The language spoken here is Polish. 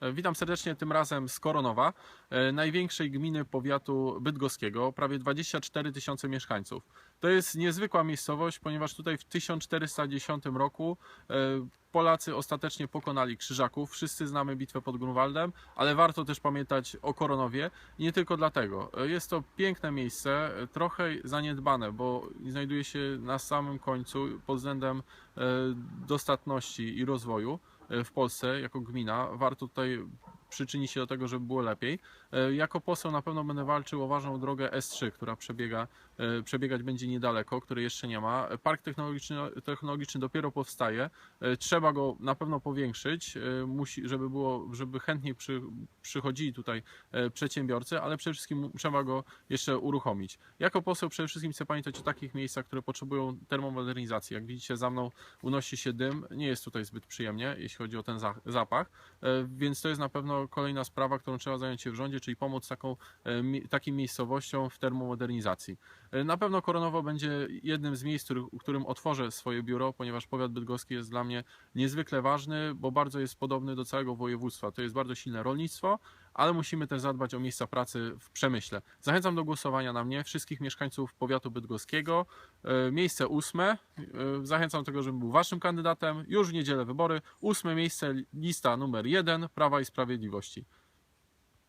E, Witam serdecznie tym razem z Koronowa, e, największej gminy powiatu bydgoskiego, prawie 24 tysiące mieszkańców. To jest niezwykła miejscowość, ponieważ tutaj w 1410 roku e, Polacy ostatecznie pokonali Krzyżaków. Wszyscy znamy bitwę pod Grunwaldem, ale warto też pamiętać o Koronowie. Nie tylko dlatego. Jest to piękne miejsce, trochę zaniedbane, bo znajduje się na samym końcu pod względem dostatności i rozwoju w Polsce jako gmina. Warto tutaj przyczynić się do tego, żeby było lepiej. E, Jako poseł na pewno będę walczył o ważną drogę S3, która przebiega, e, przebiegać będzie niedaleko, której jeszcze nie ma. Park technologiczny, technologiczny dopiero powstaje. E, Trzeba go na pewno powiększyć, musi, żeby, było, żeby chętniej przy, przychodzili tutaj przedsiębiorcy, ale przede wszystkim trzeba go jeszcze uruchomić. Jako poseł przede wszystkim chcę pamiętać o takich miejscach, które potrzebują termomodernizacji. Jak widzicie za mną unosi się dym, nie jest tutaj zbyt przyjemnie, jeśli chodzi o ten za- zapach, więc to jest na pewno kolejna sprawa, którą trzeba zająć się w rządzie, czyli pomóc taką, e, takim miejscowościom w termomodernizacji. E, Na pewno Koronowo będzie jednym z miejsc, w którym otworzę swoje biuro, ponieważ powiat bydgoski jest dla mnie niezwykle ważny, bo bardzo jest podobny do całego województwa. To jest bardzo silne rolnictwo, ale musimy też zadbać o miejsca pracy w przemyśle. Zachęcam do głosowania na mnie, wszystkich mieszkańców powiatu bydgoskiego. E, Miejsce ósme. E, Zachęcam do tego, żebym był waszym kandydatem. Już w niedzielę wybory. Ósme miejsce, lista numer jeden Prawa i Sprawiedliwości.